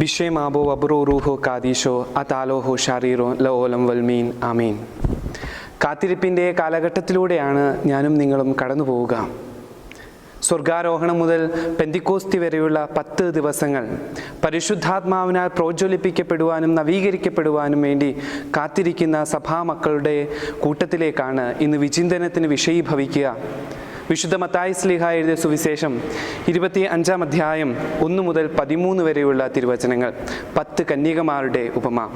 ബിഷേമാബോ അബ്രോ റൂഹോ കാദീഷോ അതാലോഹോ ഷാരീറോ ലോലം വൽമീൻ ആമീൻ കാത്തിരിപ്പിന്റെ കാലഘട്ടത്തിലൂടെയാണ് ഞാനും നിങ്ങളും കടന്നു പോവുക. സ്വർഗാരോഹണം മുതൽ പെന്തിക്കോസ്തി വരെയുള്ള പത്ത് ദിവസങ്ങൾ പരിശുദ്ധാത്മാവിനാൽ പ്രോജ്വലിപ്പിക്കപ്പെടുവാനും നവീകരിക്കപ്പെടുവാനും വേണ്ടി കാത്തിരിക്കുന്ന സഭാമക്കളുടെ കൂട്ടത്തിലേക്കാണ് ഇന്ന് വിചിന്തനത്തിന് വിഷയീഭവിക്കുക. വിശുദ്ധ മത്തായി സ്ലിഹ എഴുതിയ സുവിശേഷം ഇരുപത്തി അഞ്ചാം അധ്യായം ഒന്ന് മുതൽ പതിമൂന്ന് വരെയുള്ള തിരുവചനങ്ങൾ. പത്ത് കന്യകമാരുടെ ഉപമ.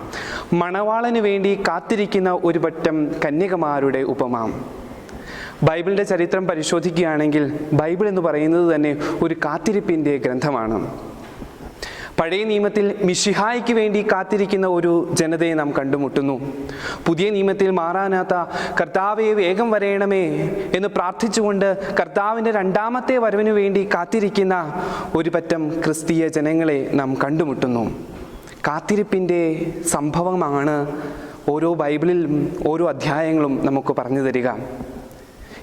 മണവാളന് വേണ്ടി കാത്തിരിക്കുന്ന ഒരു പറ്റം കന്യകമാരുടെ ഉപമ. ബൈബിളിന്റെ ചരിത്രം പരിശോധിക്കുകയാണെങ്കിൽ ബൈബിൾ എന്ന് പറയുന്നത് തന്നെ ഒരു കാത്തിരിപ്പിന്റെ ഗ്രന്ഥമാണ്. പഴയ നിയമത്തിൽ മിഷിഹായ്ക്ക് വേണ്ടി കാത്തിരിക്കുന്ന ഒരു ജനതയെ നാം കണ്ടുമുട്ടുന്നു. പുതിയ നിയമത്തിൽ മാറാനാത്ത കർത്താവെ വേഗം വരയണമേ എന്ന് പ്രാർത്ഥിച്ചുകൊണ്ട് കർത്താവിന്റെ രണ്ടാമത്തെ വരവിനു വേണ്ടി കാത്തിരിക്കുന്ന ഒരു പറ്റം ക്രിസ്തീയ ജനങ്ങളെ നാം കണ്ടുമുട്ടുന്നു. കാത്തിരിപ്പിന്റെ സംഭവമാണ് ഓരോ ബൈബിളിലും ഓരോ അധ്യായങ്ങളും നമുക്ക് പറഞ്ഞു തരിക.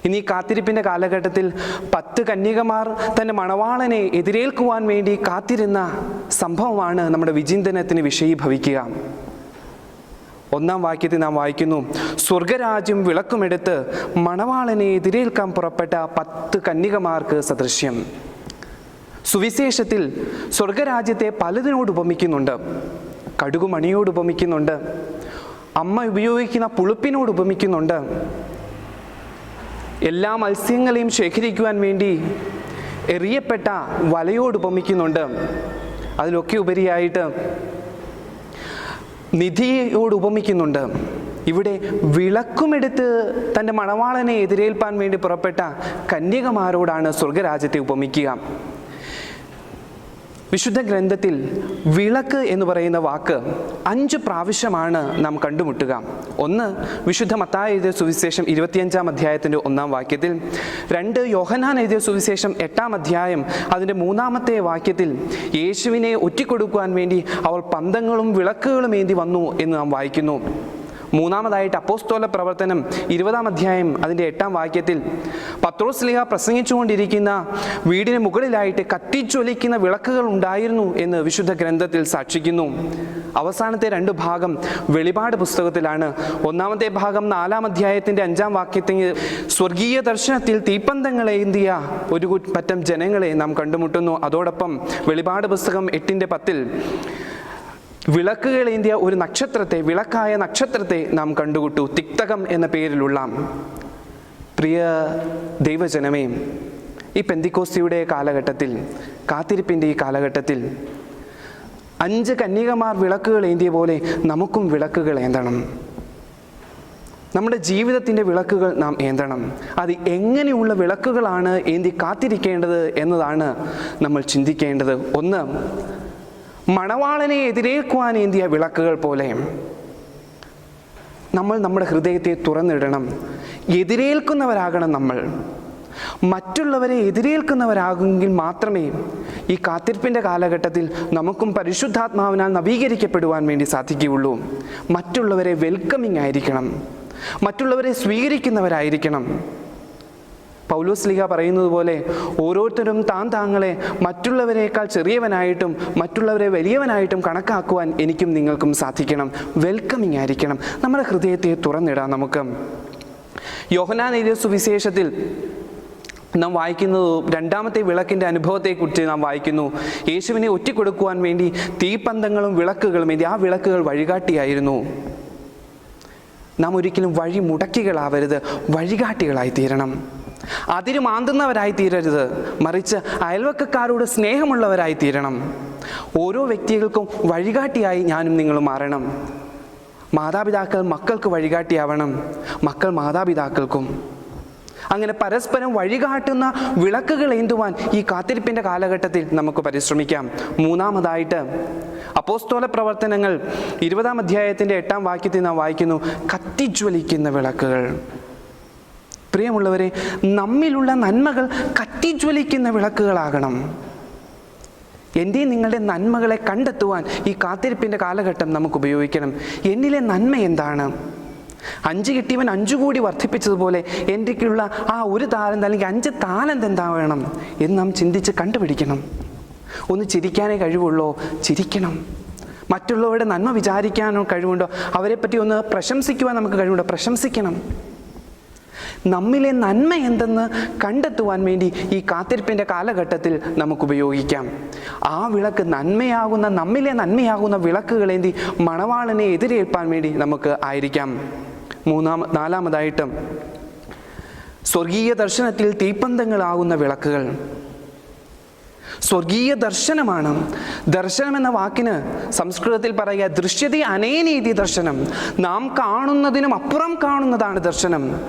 ഇനി കാത്തിരിപ്പിന്റെ കാലഘട്ടത്തിൽ പത്ത് കന്യകമാർ തന്റെ മണവാളനെ എതിരേൽക്കുവാൻ വേണ്ടി കാത്തിരുന്ന സംഭവമാണ് നമ്മുടെ വിചിന്തനത്തിന് വിഷയീഭവിക്കുക. ഒന്നാം വാക്യത്തിൽ നാം വായിക്കുന്നു സ്വർഗരാജ്യം വിളക്കുമെടുത്ത് മണവാളനെ എതിരേൽക്കാൻ പുറപ്പെട്ട പത്ത് കന്യകമാർക്ക് സദൃശ്യം. സുവിശേഷത്തിൽ സ്വർഗരാജ്യത്തെ പലതിനോട് ഉപമിക്കുന്നുണ്ട് കടുകുമണിയോട് ഉപമിക്കുന്നുണ്ട് അമ്മ ഉപയോഗിക്കുന്ന പുളിപ്പിനോട് ഉപമിക്കുന്നുണ്ട് എല്ലാ മത്സ്യങ്ങളെയും ശേഖരിക്കുവാൻ വേണ്ടി എറിയപ്പെട്ട വലയോട് ഉപമിക്കുന്നുണ്ട്. അതിലൊക്കെ ഉപരിയായിട്ട് നിധിയോട് ഉപമിക്കുന്നുണ്ട്. ഇവിടെ വിളക്കുമെടുത്ത് തന്റെ മണവാളനെ എതിരേൽപ്പാൻ വേണ്ടി പുറപ്പെട്ട കന്യകമാരോടാണ് സ്വർഗരാജ്യത്തെ ഉപമിക്കുക. വിശുദ്ധ ഗ്രന്ഥത്തിൽ വിളക്ക് എന്ന് പറയുന്ന വാക്ക് അഞ്ച് പ്രാവശ്യമാണ് നാം കണ്ടുമുട്ടുക. ഒന്ന് വിശുദ്ധ മത്തായ എഴുതിയ സുവിശേഷം ഇരുപത്തിയഞ്ചാം അധ്യായത്തിന്റെ ഒന്നാം വാക്യത്തിൽ രണ്ട് യോഹനാൻ എഴുതിയ സുവിശേഷം എട്ടാം അധ്യായം അതിന്റെ മൂന്നാമത്തെ വാക്യത്തിൽ യേശുവിനെ ഒറ്റിക്കൊടുക്കുവാൻ വേണ്ടി അവൾ പന്തങ്ങളും വിളക്കുകളും ഏന്തി വന്നു എന്ന് നാം വായിക്കുന്നു. മൂന്നാമതായിട്ട് അപ്പോസ്തോല പ്രവർത്തനം ഇരുപതാം അധ്യായം അതിന്റെ എട്ടാം വാക്യത്തിൽ പത്രോസ്ലിഹ പ്രസംഗിച്ചുകൊണ്ടിരിക്കുന്ന വീടിന് മുകളിലായിട്ട് കത്തിച്ചൊലിക്കുന്ന വിളക്കുകൾ ഉണ്ടായിരുന്നു എന്ന് വിശുദ്ധ ഗ്രന്ഥത്തിൽ സാക്ഷിക്കുന്നു. അവസാനത്തെ രണ്ട് ഭാഗം വെളിപാട് പുസ്തകത്തിലാണ്. ഒന്നാമത്തെ ഭാഗം നാലാം അധ്യായത്തിന്റെ അഞ്ചാം വാക്യത്തിൽ സ്വർഗീയ ദർശനത്തിൽ തീപ്പന്തങ്ങളേന്തിയ ഒരു കു- പറ്റം ജനങ്ങളെ നാം കണ്ടുമുട്ടുന്നു. അതോടൊപ്പം വെളിപാട് പുസ്തകം എട്ടിന്റെ പത്തിൽ വിളക്കുകളേന്തിയ ഒരു നക്ഷത്രത്തെ വിളക്കായ നക്ഷത്രത്തെ നാം കണ്ടുകൂട്ടു തിക്തകം എന്ന പേരിലുള്ള പ്രിയ ദൈവജനമേ ഈ പെന്തിക്കോസ്തിയുടെ കാലഘട്ടത്തിൽ കാത്തിരിപ്പിന്റെ ഈ കാലഘട്ടത്തിൽ അഞ്ച് കന്യകമാർ വിളക്കുകൾ ഏന്തിയ പോലെ നമുക്കും വിളക്കുകൾ ഏന്തണം. നമ്മുടെ ജീവിതത്തിന്റെ വിളക്കുകൾ നാം ഏന്തണം. അത് എങ്ങനെയുള്ള വിളക്കുകളാണ് ഏന്തി കാത്തിരിക്കേണ്ടത് എന്നതാണ് നമ്മൾ ചിന്തിക്കേണ്ടത്. ഒന്ന് മണവാളനെ എതിരേൽക്കുവാൻ ഏന്തിയ വിളക്കുകൾ പോലെ. നമ്മൾ നമ്മുടെ ഹൃദയത്തെ തുറന്നിടണം. എതിരേൽക്കുന്നവരാകണം നമ്മൾ. മറ്റുള്ളവരെ എതിരേൽക്കുന്നവരാകുമെങ്കിൽ മാത്രമേ ഈ കാത്തിരിപ്പിന്റെ കാലഘട്ടത്തിൽ നമുക്കും പരിശുദ്ധാത്മാവിനാൽ നവീകരിക്കപ്പെടുവാൻ വേണ്ടി സാധിക്കുകയുള്ളൂ. മറ്റുള്ളവരെ വെൽക്കമിങ് ആയിരിക്കണം. മറ്റുള്ളവരെ സ്വീകരിക്കുന്നവരായിരിക്കണം. പൗലോസ് ലിഹ പറയുന്നത് പോലെ ഓരോരുത്തരും താൻ താങ്കളെ മറ്റുള്ളവരെക്കാൾ ചെറിയവനായിട്ടും മറ്റുള്ളവരെ വലിയവനായിട്ടും കണക്കാക്കുവാൻ എനിക്കും നിങ്ങൾക്കും സാധിക്കണം. വെൽക്കമിങ് ആയിരിക്കണം. നമ്മുടെ ഹൃദയത്തെ തുറന്നിടാം നമുക്ക്. യോഹനാ എഴുതിയ സുവിശേഷത്തിൽ നാം വായിക്കുന്നത് രണ്ടാമത്തെ വിളക്കിന്റെ അനുഭവത്തെക്കുറിച്ച് നാം വായിക്കുന്നു. യേശുവിനെ ഒറ്റിക്കൊടുക്കുവാൻ വേണ്ടി തീപ്പന്തങ്ങളും വിളക്കുകളും ഇത് ആ വിളക്കുകൾ വഴികാട്ടിയായിരുന്നു. നാം ഒരിക്കലും വഴി മുടക്കികളാവരുത്. വഴികാട്ടികളായി തീരണം അതിര് മാന്തുന്നവരായി തീരരുത്. മറിച്ച് അയൽവക്കക്കാരോട് സ്നേഹമുള്ളവരായി തീരണം. ഓരോ വ്യക്തികൾക്കും വഴികാട്ടിയായി ഞാനും നിങ്ങളും മാറണം. മാതാപിതാക്കൾ മക്കൾക്ക് വഴികാട്ടിയാവണം. മക്കൾ മാതാപിതാക്കൾക്കും. അങ്ങനെ പരസ്പരം വഴികാട്ടുന്ന വിളക്കുകൾ ഏന്തുവാൻ ഈ കാത്തിരിപ്പിന്റെ കാലഘട്ടത്തിൽ നമുക്ക് പരിശ്രമിക്കാം. മൂന്നാമതായിട്ട് അപ്പോസ്തോല പ്രവർത്തനങ്ങൾ ഇരുപതാം അധ്യായത്തിന്റെ എട്ടാം വാക്യത്തിൽ നാം വായിക്കുന്നു കത്തിജ്വലിക്കുന്ന വിളക്കുകൾ. പ്രിയമുള്ളവരെ നമ്മിലുള്ള നന്മകൾ കത്തിജ്വലിക്കുന്ന വിളക്കുകളാകണം. എന്റെയും നിങ്ങളുടെ നന്മകളെ കണ്ടെത്തുവാൻ ഈ കാത്തിരിപ്പിന്റെ കാലഘട്ടം നമുക്ക് ഉപയോഗിക്കണം. എന്നിലെ നന്മ എന്താണ്? അഞ്ച് കിട്ടിയവൻ അഞ്ചു കൂടി വർദ്ധിപ്പിച്ചതുപോലെ എന്റെക്കുള്ള ആ ഒരു താലന്ത് അല്ലെങ്കിൽ അഞ്ച് താലന്ത് എന്താ വേണം എന്ന് നാം ചിന്തിച്ച് കണ്ടുപിടിക്കണം. ഒന്ന് ചിരിക്കാനേ കഴിവുള്ളോ? ചിരിക്കണം. മറ്റുള്ളവരുടെ നന്മ വിചാരിക്കാനോ കഴിവുണ്ടോ? അവരെപ്പറ്റി ഒന്ന് പ്രശംസിക്കുവാൻ നമുക്ക് കഴിവുണ്ടോ? പ്രശംസിക്കണം. നമ്മിലെ നന്മ എന്തെന്ന് കണ്ടെത്തുവാൻ വേണ്ടി ഈ കാത്തിരിപ്പിന്റെ കാലഘട്ടത്തിൽ നമുക്ക് ഉപയോഗിക്കാം ആ വിളക്ക് നന്മയാകുന്ന നമ്മിലെ നന്മയാകുന്ന വിളക്കുകളേന്തി മണവാളനെ എതിരേൽപ്പാൻ വേണ്ടി നമുക്ക് ആയിരിക്കാം. മൂന്നാം നാലാമതായിട്ട് സ്വർഗീയ ദർശനത്തിൽ തീപ്പന്തങ്ങളാകുന്ന വിളക്കുകൾ. സ്വർഗീയ ദർശനമാണ്. ദർശനം എന്ന വാക്കിന് സംസ്കൃതത്തിൽ പറയുക ദൃശ്യത അനേനീതി ദർശനം. നാം കാണുന്നതിനും അപ്പുറം കാണുന്നതാണ് ദർശനം.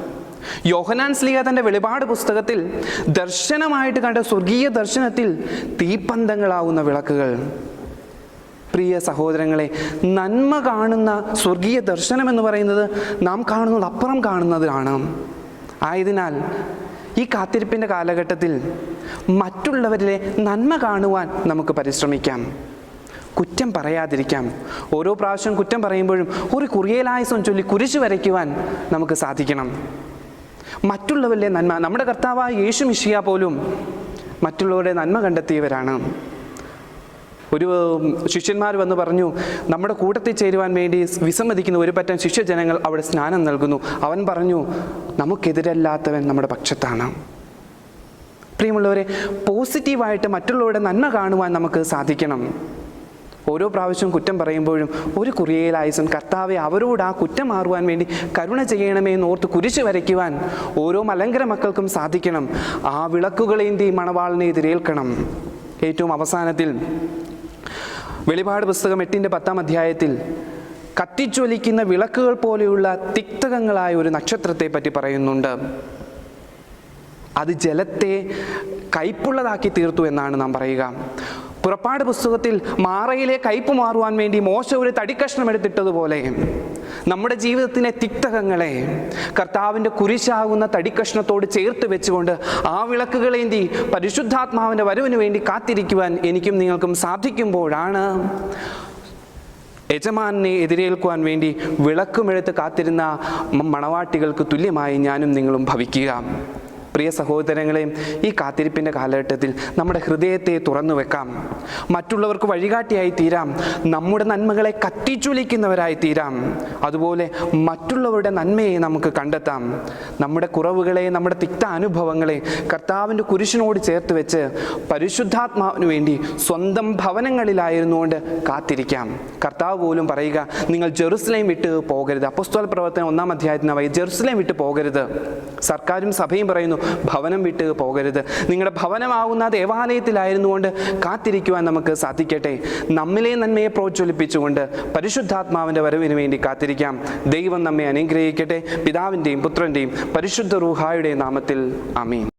യോഹനാൻ സ്ലീഹ തന്റെ വെളിപാട് പുസ്തകത്തിൽ ദർശനമായിട്ട് കണ്ട സ്വർഗീയ ദർശനത്തിൽ തീപ്പന്തങ്ങളാവുന്ന വിളക്കുകൾ. പ്രിയ സഹോദരങ്ങളെ നന്മ കാണുന്ന സ്വർഗീയ ദർശനം എന്ന് പറയുന്നത് നാം കാണുന്നത് അപ്പുറം കാണുന്നതാണ് ആയതിനാൽ ഈ കാത്തിരിപ്പിന്റെ കാലഘട്ടത്തിൽ മറ്റുള്ളവരിലെ നന്മ കാണുവാൻ നമുക്ക് പരിശ്രമിക്കാം. കുറ്റം പറയാതിരിക്കാം. ഓരോ പ്രാവശ്യം കുറ്റം പറയുമ്പോഴും ഒരു കുറിയലായസം ചൊല്ലി കുരിശ് വരയ്ക്കുവാൻ നമുക്ക് സാധിക്കണം. മറ്റുള്ളവരിലെ നന്മ. നമ്മുടെ കർത്താവായ യേശു മിഷിയ പോലും മറ്റുള്ളവരുടെ നന്മ കണ്ടെത്തിയവരാണ്. ഒരു ശിഷ്യന്മാർ വന്ന് പറഞ്ഞു നമ്മുടെ കൂട്ടത്തിൽ ചേരുവാൻ വേണ്ടി വിസമ്മതിക്കുന്ന ഒരു പറ്റം ശിഷ്യജനങ്ങൾ അവിടെ സ്നാനം നൽകുന്നു. അവൻ പറഞ്ഞു നമുക്കെതിരല്ലാത്തവൻ നമ്മുടെ പക്ഷത്താണ്. പ്രിയമുള്ളവരെ പോസിറ്റീവായിട്ട് മറ്റുള്ളവരുടെ നന്മ കാണുവാൻ നമുക്ക് സാധിക്കണം. ഓരോ പ്രാവശ്യം കുറ്റം പറയുമ്പോഴും ഒരു കുറിയയിലായസൻ കർത്താവെ അവരോട് ആ കുറ്റം മാറുവാൻ വേണ്ടി കരുണ ചെയ്യണമേ എന്ന് ഓർത്ത് കുരിശ് വരയ്ക്കുവാൻ ഓരോ മലങ്കര മക്കൾക്കും സാധിക്കണം. ആ വിളക്കുകളേന്തി മണവാളിനെ എതിരേൽക്കണം. ഏറ്റവും അവസാനത്തിൽ വെളിപാട് പുസ്തകം എട്ടിന്റെ പത്താം അധ്യായത്തിൽ കത്തിജ്വലിക്കുന്ന വിളക്കുകൾ പോലെയുള്ള തിക്തകങ്ങളായ ഒരു നക്ഷത്രത്തെ പറ്റി പറയുന്നുണ്ട്. അത് ജലത്തെ കയ്പുള്ളതാക്കി തീർത്തു എന്നാണ് നാം പറയുക. പുറപ്പാട് പുസ്തകത്തിൽ മാറയിലെ കയ്പ് മാറുവാൻ വേണ്ടി മോശ ഒരു തടിക്കഷ്ണം എടുത്തിട്ടതുപോലെ. നമ്മുടെ ജീവിതത്തിലെ തിക്തകങ്ങളെ കർത്താവിന്റെ കുരിശാകുന്ന തടിക്കഷ്ണത്തോട് ചേർത്ത് വെച്ചുകൊണ്ട് ആ വിളക്കുകളേന്തി പരിശുദ്ധാത്മാവിന്റെ വരവിന് വേണ്ടി കാത്തിരിക്കുവാൻ എനിക്കും നിങ്ങൾക്കും സാധിക്കുമ്പോഴാണ് യജമാനെ എതിരേൽക്കുവാൻ വേണ്ടി വിളക്കുമെഴുത്ത് കാത്തിരുന്ന മണവാട്ടികൾക്ക് തുല്യമായി ഞാനും നിങ്ങളും ഭവിക്കുക. പ്രിയ സഹോദരങ്ങളെ ഈ കാത്തിരിപ്പിന്റെ കാലഘട്ടത്തിൽ നമ്മുടെ ഹൃദയത്തെ തുറന്നു വെക്കാം. മറ്റുള്ളവർക്ക് വഴികാട്ടിയായി തീരാം. നമ്മുടെ നന്മകളെ കത്തിച്ചുലിക്കുന്നവരായി തീരാം അതുപോലെ മറ്റുള്ളവരുടെ നന്മയെ നമുക്ക് കണ്ടെത്താം. നമ്മുടെ കുറവുകളെ നമ്മുടെ തിക്ത അനുഭവങ്ങളെ കർത്താവിന്റെ കുരിശിനോട് ചേർത്ത് വെച്ച് പരിശുദ്ധാത്മാവിന് വേണ്ടി സ്വന്തം ഭവനങ്ങളിലായിരുന്നുകൊണ്ട് കാത്തിരിക്കാം. കർത്താവ് പോലും പറയുക നിങ്ങൾ ജെറുസലേം വിട്ട് പോകരുത്. അപ്പസ്തോൽ പ്രവർത്തനം ഒന്നാം അധ്യായത്തിനായി ജെറുസലേം വിട്ട് പോകരുത്. സർക്കാരും സഭയും പറയുന്നു ഭവനം വിട്ട് പോകരുത്. നിങ്ങളുടെ ഭവനമാകുന്ന ഭവനമാവുന്ന ദേവാലയത്തിലായിരുന്നുകൊണ്ട് കാത്തിരിക്കുവാൻ നമുക്ക് സാധിക്കട്ടെ. നമ്മിലെ നന്മയെ പ്രോജ്വലിപ്പിച്ചുകൊണ്ട് പരിശുദ്ധാത്മാവിന്റെ വരവിന് വേണ്ടി കാത്തിരിക്കാം. ദൈവം നമ്മെ അനുഗ്രഹിക്കട്ടെ. പിതാവിന്റെയും പുത്രന്റെയും പരിശുദ്ധ റൂഹായുടെയും നാമത്തിൽ. അമീൻ